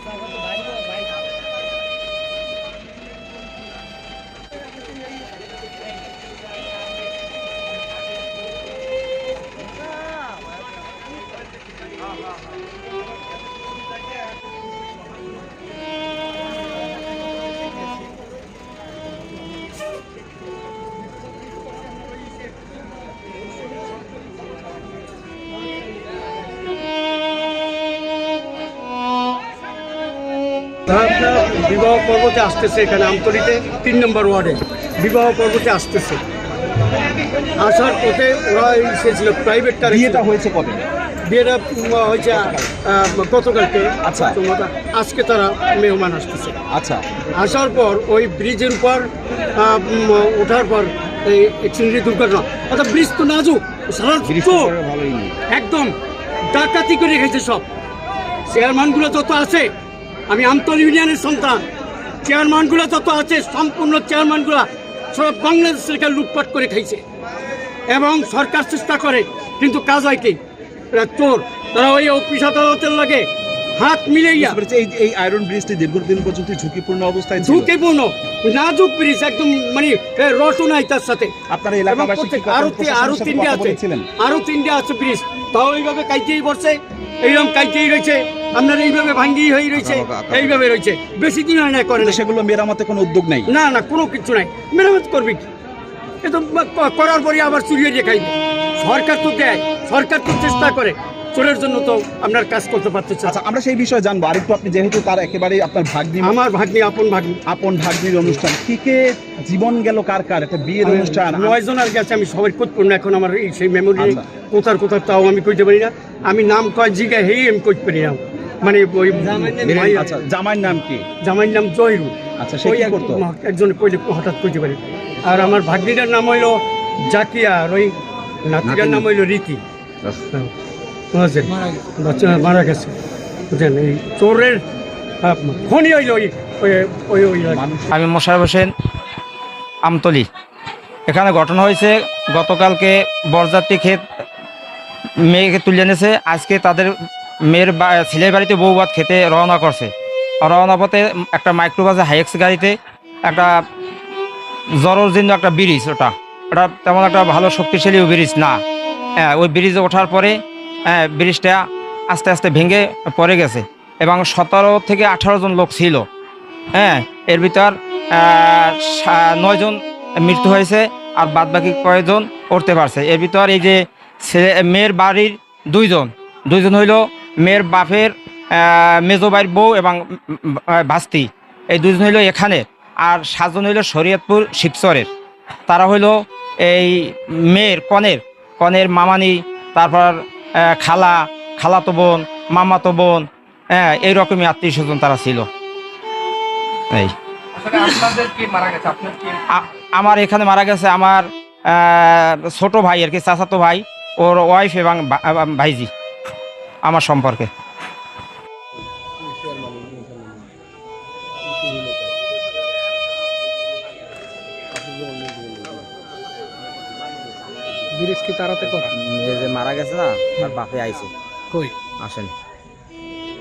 三个字。বিবাহ পর্বতে আসতেছে এখানে আমতলিতে তিন নম্বর ওয়ার্ডে। বিবাহ পর্বতে আসতেছে। আসার পথে ওরা এসেছিল প্রাইভেটটা বিয়েটা হয়েছে কবে? বিয়েটা হয়েছে গতকালকে। আচ্ছা। আজকে তারা মেহমান আসতেছে। আচ্ছা। আসার পর ওই ব্রিজের উপর ওঠার পর এই অ্যাক্সিডেন্টের দুর্ঘটনা। অর্থাৎ ব্রিজ তো নাজুক সারা। একদম ডাকাতি করে রেখেছে সব। চেয়ারম্যানগুলো যত আছে আমি আমতল ইউনিয়নের সন্তান। চেয়ারম্যানগুলো যত আছে সম্পূর্ণ চেয়ারম্যানগুলো সব বাংলাদেশের কাছে লুটপাট করে খাইছে। এবং সরকার চেষ্টা করে কিন্তু কাজ হয় কি? এরা চোর। তারা ওই অফিস আদালতের লাগে হাত বুঝতে এই আয়রন ব্রিজটি দীর্ঘদিন পর্যন্ত ঝুঁকিপূর্ণ অবস্থায় ঝুঁকিপূর্ণ। নাজুক ব্রিজ একদম মানে এ, নাই তার সাথে। আপনার এলাকাবাসী আরও আরও তিনটে আছে। আরও তিনটে আছে ব্রিজ। তাও এইভাবে কাইতেই পড়ছে এইরকম কাজেই রয়েছে। আপনার এইভাবে ভাঙ্গি হয়ে রয়েছে এইভাবে রয়েছে। বেশি দিন হয় না করে না। সেগুলো মেরামতে কোনো উদ্যোগ নাই। না না কোনো কিছু নাই। মেরামত করবে কি? এ তো করার পরে আবার চুরিয়ে দিয়ে খাইবে। সরকার তো দেয় সরকার তো চেষ্টা করে। চোরের জন্য তো আপনার কাজ করতে পারতেছে আচ্ছা আমরা সেই বিষয়ে জানব। আরেকটু আপনি যেহেতু তার একেবারে আপনার ভাগ্নি আমার ভাগ্নি আপন ভাগ্নি। আপন ভাগ্নির অনুষ্ঠান। কি কে জীবন গেল কার কার? একটা বিয়ের অনুষ্ঠান। নয় জনের গেছে আমি সবাই করতে না এখন আমার এই সেই মেমোরি। কোথার কোথার তাও আমি কইতে পারি না। আমি নাম কয় জিগা হেই আমি কইতে পারি না। মানে ওই আচ্ছা জামাইয়ের নাম কি? জামাইয়ের নাম জহিরুল। আচ্ছা সে কি করতো? একজন কইলে হঠাৎ কইতে পারি। আর আমার ভাগ্নিটার নাম হইল জাকিয়া আর ওই নাতিটার নাম হইল রীতি। মারা গেছে। এই চোরের খনি হইল ওই ওই ওই আমি মোশারফ হোসেন আমতলি। এখানে ঘটনা হয়েছে, গতকালকে বরযাত্রী ক্ষেত মেয়েকে তুলে এনেছে। আজকে তাদের মেয়ের ছেলের বাড়িতে বউ ভাত খেতে রওনা করছে। রওনা পথে একটা মাইক্রোবাসে হাইএক্স গাড়িতে একটা জরজীর্ণ একটা ব্রিজ ওটা। ওটা তেমন একটা ভালো শক্তিশালী ব্রিজ না। হ্যাঁ ওই ব্রিজে ওঠার পরে ব্রিজটা আস্তে আস্তে ভেঙে পড়ে গেছে এবং সতেরো থেকে আঠারো জন লোক ছিল। হ্যাঁ এর ভিতর নয়জন মৃত্যু হয়েছে আর বাদ বাকি কয়েকজন করতে পারছে। এর ভিতর এই যে ছেলে মেয়ের বাড়ির দুইজন দুইজন হইল মেয়ের বাপের আহ, মেজো বাড়ির বউ এবং ভাস্তি। এই দুজন হইল এখানে আর সাতজন হইল শরীয়তপুর শিবচরের। তারা হইল এই মেয়ের কনের কনের মামানি তারপর খালা খালাতো বোন মামাতো বোন হ্যাঁ এইরকমই আত্মীয় স্বজন তারা ছিল। এই। আমার এখানে মারা গেছে আমার ছোট ভাই আর কি চাচাতো ভাই ওর ওয়াইফ এবং ভাইজি আমার সম্পর্কে। ব্রিজ কি তারাতে করা? যে যে মারা গেছে না তার বাপে আইছে। কই? আসেন।